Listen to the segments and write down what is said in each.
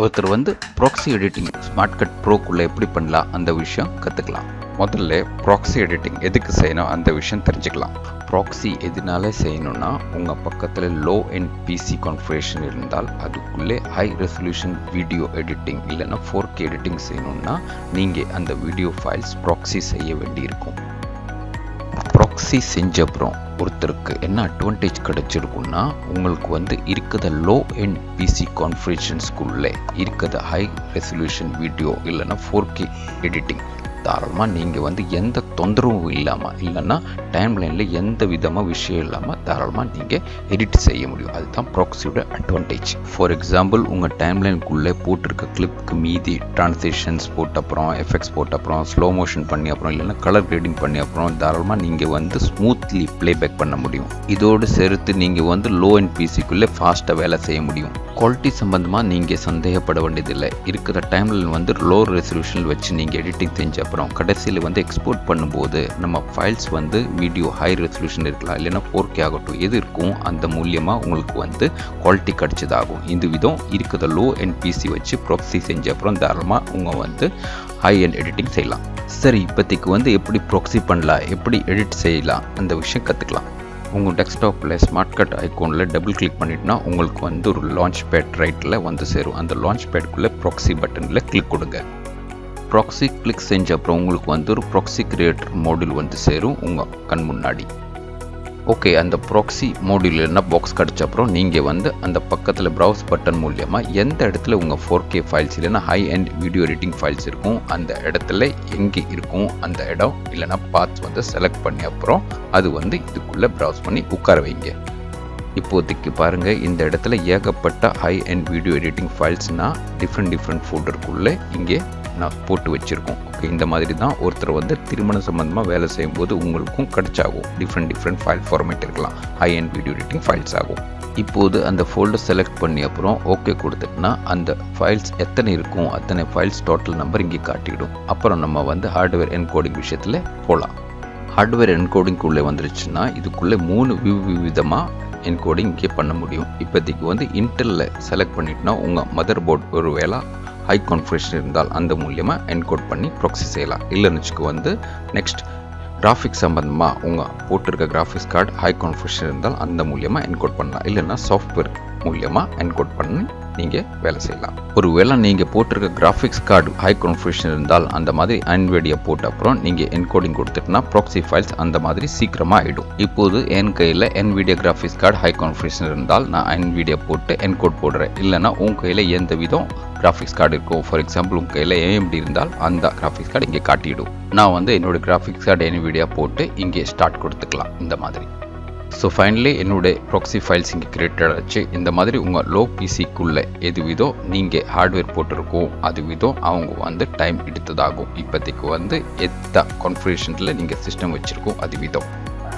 ஒருத்தர் வந்து proxy editing smart cut ப்ரோக்குள்ளே எப்படி பண்ணலாம் அந்த விஷயம் கற்றுக்கலாம் முதல்ல ப்ராக்ஸி எடிட்டிங் எதுக்கு செய்யணும் அந்த விஷயம் தெரிஞ்சுக்கலாம். ப்ராக்ஸி எதுனாலே செய்யணும்னா உங்கள் பக்கத்தில் லோ அண்ட் பிசி கான்ஃபரேஷன் இருந்தால் அதுக்குள்ளே ஹை ரெசல்யூஷன் வீடியோ எடிட்டிங் இல்லைன்னா ஃபோர் கே எடிட்டிங் செய்யணும்னா நீங்கள் அந்த வீடியோ ஃபைல்ஸ் ப்ராக்ஸி செய்ய வேண்டியிருக்கும். ப்ராக்ஸி செஞ்ச அப்புறம் ஒருத்தருக்கு என்ன அட்வான்டேஜ் கிடைச்சிருக்குன்னா உங்களுக்கு வந்து இருக்கிற லோ எண்ட் பிசி கான்ஃபிகரேஷன்ஸ்குள்ளே இருக்கிற ஹை ரெசல்யூஷன் வீடியோ இல்லைன்னா ஃபோர் கே எடிட்டிங் தாராளமாக நீங்கள் வந்து எந்த தொந்தரவும் இல்லாமல் இல்லைன்னா டைம்லைனில் எந்த விதமாக விஷயம் இல்லாமல் தாராளமாக நீங்கள் எடிட் செய்ய முடியும். அதுதான் ப்ராக்ஸியோட அட்வான்டேஜ் ஃபார் எக்ஸாம்பிள் உங்கள் டைம் லைனுக்குள்ளே போட்டிருக்க கிளிப்க்கு மீதி ட்ரான்ஸேஷன்ஸ் போட்ட அப்புறம் எஃபெக்ட்ஸ் போட்ட அப்புறம் ஸ்லோ மோஷன் பண்ணி அப்புறம் இல்லைன்னா கலர் கிரேடிங் பண்ணி அப்புறம் தாராளமாக நீங்கள் வந்து ஸ்மூத்லி ப்ளேபேக் பண்ண முடியும். இதோடு சேர்த்து நீங்கள் வந்து லோ அண்ட் பிசிக்குள்ளே ஃபாஸ்ட்டாக வேலை செய்ய முடியும். குவாலிட்டி சம்மந்தமாக நீங்கள் சந்தேகப்பட வேண்டியதில்லை. இருக்கிற டைம்லைன் வந்து லோ ரெசல்யூஷனில் வச்சு நீங்கள் எடிட்டிங் செஞ்ச அப்புறம் கடைசியில் வந்து எக்ஸ்போர்ட் பண்ணும்போது நம்ம ஃபைல்ஸ் வந்து வீடியோ ஹை ரெசல்யூஷன் இருக்கலாம் இல்லைன்னா ஃபோர் கே ஆகட்டும் எது இருக்கும் அந்த மூலியமாக உங்களுக்கு வந்து குவாலிட்டி கிடச்சதாகும். இந்த விதம் இருக்கிற லோ அண்ட் பிசி வச்சு ப்ராக்ஸி செஞ்ச அப்புறம் தாராளமாக உங்கள் வந்து ஹை அண்ட் எடிட்டிங் செய்யலாம். சரி இப்போதைக்கு வந்து எப்படி ப்ராக்ஸி பண்ணலாம் எப்படி எடிட் செய்யலாம் அந்த விஷயம் கற்றுக்கலாம் உங்கள் டெஸ்க்டாப்பில் ஸ்மார்ட் கட் ஐக்கோனில் டபுள் கிளிக் பண்ணிட்டுனா உங்களுக்கு வந்து ஒரு லான்ச் பேட் ரைட்டில் வந்து சேரும். அந்த லான்ச் பேட்குள்ளே ப்ராக்ஸி பட்டனில் கிளிக் கொடுங்க. ப்ராக்ஸி கிளிக் செஞ்ச அப்புறம் உங்களுக்கு வந்து ஒரு ப்ராக்ஸி கிரியேட்டர் மாடியூல் வந்து சேரும் உங்கள் கண் முன்னாடி. ஓகே அந்த ப்ராக்ஸி மாடியூல் என்ன பாக்ஸ் கிடச்ச அப்புறம் நீங்கள் வந்து அந்த பக்கத்தில் ப்ரௌஸ் பட்டன் மூலியமாக எந்த இடத்துல உங்கள் ஃபோர் கே ஃபைல்ஸ் இல்லைன்னா high end video editing files இருக்கும் அந்த இடத்துல எங்கே இருக்கும் அந்த இடம் இல்லைன்னா பார்ட்ஸ் வந்து செலக்ட் பண்ணி அப்புறம் அது வந்து இதுக்குள்ளே ப்ரௌஸ் பண்ணி உட்கார வைங்க. இப்போதைக்கு பாருங்கள் இந்த இடத்துல ஏகப்பட்ட ஹை அண்ட் வீடியோ எடிட்டிங் ஃபைல்ஸ்னால் டிஃப்ரெண்ட் டிஃப்ரெண்ட் ஃபோல்டருக்குள்ளே இங்கே நான் போட்டு வச்சுருக்கோம். ஓகே இந்த மாதிரி தான் ஒருத்தர் வந்து திருமணம் சம்மந்தமாக வேலை செய்யும்போது உங்களுக்கும் கிடைச்சாகும். டிஃப்ரெண்ட் டிஃப்ரெண்ட் ஃபைல் ஃபார்மேட் இருக்கலாம். High end video editing files ஆகும். இப்போது அந்த ஃபோல்டர் செலக்ட் பண்ணி அப்புறம் ஓகே கொடுத்துட்டுனா அந்த ஃபைல்ஸ் எத்தனை இருக்கும் அத்தனை ஃபைல்ஸ் டோட்டல் நம்பர் இங்கே காட்டிடும் அப்புறம் நம்ம வந்து ஹார்ட்வேர் என்கோடிங் விஷயத்தில் போகலாம் ஹார்ட்வேர் என்கோடிங்குள்ளே வந்துருச்சுன்னா இதுக்குள்ளே மூணு விதமாக என்கோடிங் இங்கே பண்ண முடியும். இப்போதைக்கு வந்து இன்டெல்லில் செலக்ட் பண்ணிட்டுனா உங்கள் மதர் போர்ட் ஒரு வேளை ஹை கான்ஃபிகரேஷன் இருந்தால் அந்த மூலியமாக என்கோட் பண்ணி ப்ராக்ஸி செய்யலாம். இல்லைன்னு வந்து நெக்ஸ்ட் கிராஃபிக்ஸ் சம்மந்தமாக உங்கள் போட்டிருக்க கிராஃபிக்ஸ் கார்டு ஹை கான்ஃபிகரேஷன் இருந்தால் அந்த மூலியமாக என்கோட் பண்ணலாம். இல்லைன்னா சாஃப்ட்வேர் மூலியமாக என்கோட் பண்ணி நீங்கள் வேலை செய்யலாம். ஒருவேளை நீங்கள் போட்டிருக்க கிராஃபிக்ஸ் கார்டு ஹை கான்ஃபிகரேஷன் இருந்தால் அந்த மாதிரி அன்வேடியை போட்ட அப்புறம் நீங்கள் என்கோடிங் கொடுத்துட்டுனா ப்ராக்சி ஃபைல்ஸ் அந்த மாதிரி சீக்கிரமாக ஆகிடும் இப்போது என் கையில் Nvidia graphics card high configuration இருந்தால் நான் என்விடியா போட்டு என்கோட் போடுறேன். இல்லைனா உன் கையில் எந்த விதம் கிராஃபிக்ஸ் கார்டு இருக்கும் ஃபார் எக்ஸாம்பிள் உங்கள் கையில் ஏஎம்டி இருந்தால் அந்த கிராஃபிக்ஸ் கார்டு இங்கே காட்டிடும் நான் வந்து என்னோடய கிராஃபிக்ஸ் கார்டு என்விடியா போட்டு இங்கே ஸ்டார்ட் கொடுத்துக்கலாம். இந்த மாதிரி. ஸோ ஃபைனலி என்னுடைய ப்ராக்ஸி ஃபைல்ஸ் இங்கே கிரியேட் ஆச்சு. இந்த மாதிரி உங்கள் லோ பிசிக்குள்ளே எது விதோ நீங்கள் ஹார்ட்வேர் போட்டிருக்கோம் அது விதம் அவங்க வந்து டைம் எடுத்ததாகும். இப்போதைக்கு வந்து எத்த கான்ஃபிகரேஷனில் நீங்கள் சிஸ்டம் வச்சுருக்கோம் அது விதம்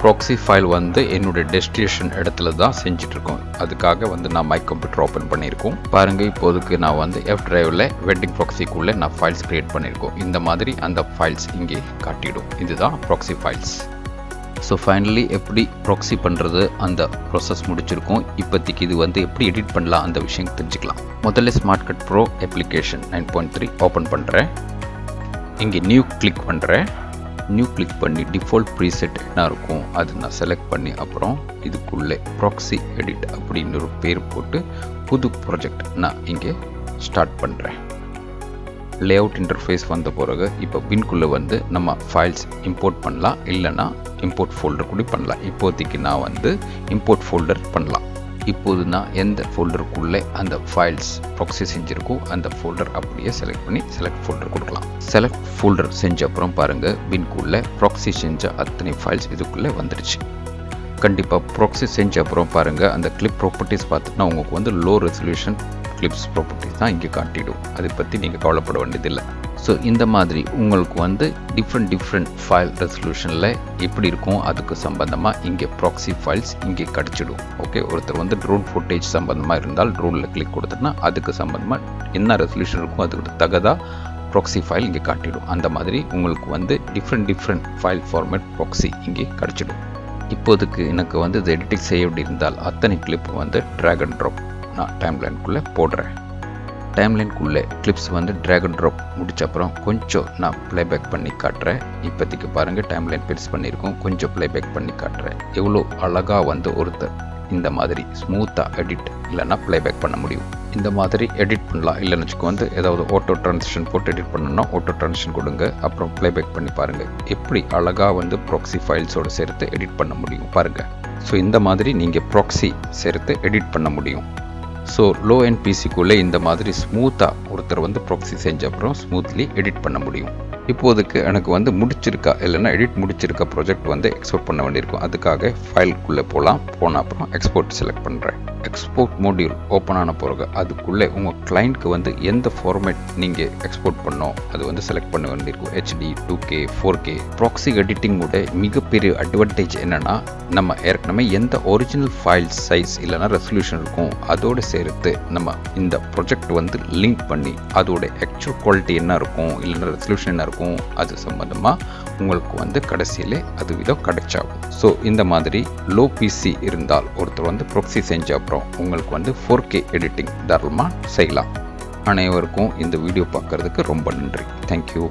ப்ராக்ஸி ஃபைல் வந்து என்னுடைய டெஸ்டினேஷன் இடத்துல தான் செஞ்சிட்ருக்கோம் அதுக்காக வந்து நான் மை கம்ப்யூட்டர் ஓப்பன் பண்ணியிருக்கோம். பாருங்கள் இப்போதுக்கு நான் வந்து எஃப் டிரைவில் வெட்டிங் ப்ராக்ஸிக்குள்ளே நான் ஃபைல்ஸ் க்ரியேட் பண்ணியிருக்கோம். இந்த மாதிரி அந்த ஃபைல்ஸ் இங்கே காட்டிடும். இதுதான் ப்ராக்ஸி ஃபைல்ஸ் ஸோ ஃபைனலி எப்படி ப்ராக்ஸி பண்ணுறது அந்த ப்ராசஸ் முடிச்சிருக்கோம். இப்போதைக்கு இது வந்து எப்படி எடிட் பண்ணலாம்? அந்த விஷயம் தெரிஞ்சுக்கலாம். முதல்ல smart cut pro application nine point three open பண்ணுறேன் இங்கே நியூ கிளிக் பண்ணுறேன் நியூ கிளிக் பண்ணி டிஃபால்ட் ப்ரீசெட் என்ன இருக்கும்? அது நான் செலக்ட் பண்ணி அப்புறம் இதுக்குள்ளே ப்ராக்ஸி எடிட் அப்படின்னு ஒரு பேர் போட்டு புது ப்ராஜெக்ட் நான் இங்கே ஸ்டார்ட் பண்ணுறேன் லேஅவுட் இன்டர்ஃபேஸ் வந்த பிறகு இப்போ பின்குள்ளே வந்து நம்ம ஃபைல்ஸ் இம்போர்ட் பண்ணலாம். இல்லைன்னா இம்போர்ட் ஃபோல்டர் கூட பண்ணலாம். இப்போதைக்கு நான் வந்து இம்போர்ட் ஃபோல்டர் பண்ணலாம். இப்போது நான் எந்த ஃபோல்டருக்குள்ளே அந்த ஃபைல்ஸ் ப்ராக்ஸி செஞ்சுருக்கோ அந்த ஃபோல்டர் அப்படியே செலக்ட் பண்ணி செலக்ட் ஃபோல்டர் கொடுக்கலாம். செலக்ட் ஃபோல்டர் செஞ்ச அப்புறம் பாருங்கள் பின்குள்ளே ப்ராக்ஸி செஞ்ச அத்தனை ஃபைல்ஸ் இதுக்குள்ளே வந்துடுச்சு. கண்டிப்பாக ப்ராக்ஸி செஞ்ச அப்புறம் பாருங்கள் அந்த கிளிப் ப்ராப்பர்ட்டிஸ் பார்த்துட்டுனா உங்களுக்கு வந்து லோ ரெசல்யூஷன் கிளிப்ஸ் ப்ராப்பர்ட்டிஸ் தான் இங்கே காட்டிடும். அதை பற்றி நீங்கள் கவலைப்பட வேண்டியதில்லை. ஸோ இந்த மாதிரி உங்களுக்கு வந்து டிஃப்ரெண்ட் டிஃப்ரெண்ட் ஃபைல் ரெசல்யூஷனில் எப்படி இருக்கும் அதுக்கு சம்பந்தமாக இங்கே ப்ராக்ஸி ஃபைல்ஸ் இங்கே கிடச்சிடும். ஓகே ஒருத்தர் வந்து ட்ரோன் ஃபுட்டேஜ் சம்பந்தமாக இருந்தால் ட்ரோனில் கிளிக் கொடுத்தோன்னா அதுக்கு சம்பந்தமாக என்ன ரெசல்யூஷன் இருக்கும் அதுக்கு தகதாக ப்ராக்ஸி ஃபைல் இங்கே காட்டிடும். அந்த மாதிரி உங்களுக்கு வந்து different different file format proxy இங்கே கிடச்சிடும். இப்போதுக்கு எனக்கு வந்து இது எடிட்டிங் செய்ய வேண்டி இருந்தால் அத்தனை கிளிப் வந்து ட்ராக் அண்ட் ட்ராப் நான் டைம் லைனுக்குள்ளே போடுறேன். டைம்லைனுக்குள்ளே கிளிப்ஸ் வந்து ட்ராக் அண்ட் ட்ராப் முடிச்ச அப்புறம் கொஞ்சம் நான் ப்ளேபேக் பண்ணி காட்டுறேன். இப்போதைக்கு பாருங்கள் டைம்லைன் பெருசு பண்ணியிருக்கோம். கொஞ்சம் ப்ளேபேக் பண்ணி காட்டுறேன். எவ்வளோ அழகாக வந்து ஒருத்தர் இந்த மாதிரி ஸ்மூத்தாக எடிட் இல்லைன்னா ப்ளேபேக் பண்ண முடியும். இந்த மாதிரி எடிட் பண்ணலாம். இல்லைன்னு வச்சுக்கோ வந்து ஏதாவது ஆட்டோ ட்ரான்சிஷன் போட்டு எடிட் பண்ணணும்னா ஆட்டோ ட்ரான்சிஷன் கொடுங்க. அப்புறம் ப்ளேபேக் பண்ணி பாருங்கள் எப்படி அழகாக வந்து ப்ராக்ஸி ஃபைல்ஸோடு சேர்த்து எடிட் பண்ண முடியும் பாருங்கள் ஸோ இந்த மாதிரி நீங்கள் ப்ராக்ஸி சேர்த்து எடிட் பண்ண முடியும். ஸோ லோ அண்ட் பிசிக்குள்ளே இந்த மாதிரி ஸ்மூத்தாக ஒருத்தர் வந்து ப்ராக்ஸி செஞ்ச அப்புறம் ஸ்மூத்லி எடிட் பண்ண முடியும். இப்போதைக்கு எனக்கு வந்து முடிச்சிருக்கா இல்லைன்னா எடிட் முடிச்சிருக்க ப்ராஜெக்ட் வந்து எக்ஸ்போர்ட் பண்ண வேண்டியிருக்கும். அதுக்காக ஃபைலுக்குள்ளே போகலாம். போன அப்புறம் எக்ஸ்போர்ட் செலக்ட் பண்ணுறேன் எக்ஸ்போர்ட் மோடியூல் ஓப்பன் ஆன பிறகு அதுக்குள்ளே உங்கள் கிளைண்ட்க்கு வந்து எந்த ஃபார்மேட் நீங்கள் எக்ஸ்போர்ட் பண்ணோம் அது வந்து செலக்ட் பண்ண வேண்டியிருக்கும். HD to K four K proxy எடிட்டிங்கோட மிகப்பெரிய அட்வான்டேஜ் என்னென்னா நம்ம ஏற்கனவே எந்த ஒரிஜினல் ஃபைல் சைஸ் இல்லைன்னா ரெசல்யூஷன் இருக்கும் அதோடு சேர்த்து நம்ம இந்த ப்ரொஜெக்ட் வந்து லிங்க் பண்ணி அதோட ஆக்சுவல் குவாலிட்டி என்ன இருக்கும் இல்லைன்னா ரெசல்யூஷன் என்ன இருக்கும் அது சம்மந்தமாக உங்களுக்கு வந்து கடைசியிலே அது விதம் கிடைச்சாகும். ஸோ இந்த மாதிரி லோ பிசி இருந்தால் ஒருத்தர் வந்து ப்ரொக்ஸி செஞ்ச அப்புறம் உங்களுக்கு வந்து ஃபோர் கே எடிட்டிங் தாராளமாக செய்யலாம். அனைவருக்கும் இந்த வீடியோ பார்க்குறதுக்கு ரொம்ப நன்றி. தேங்க்யூ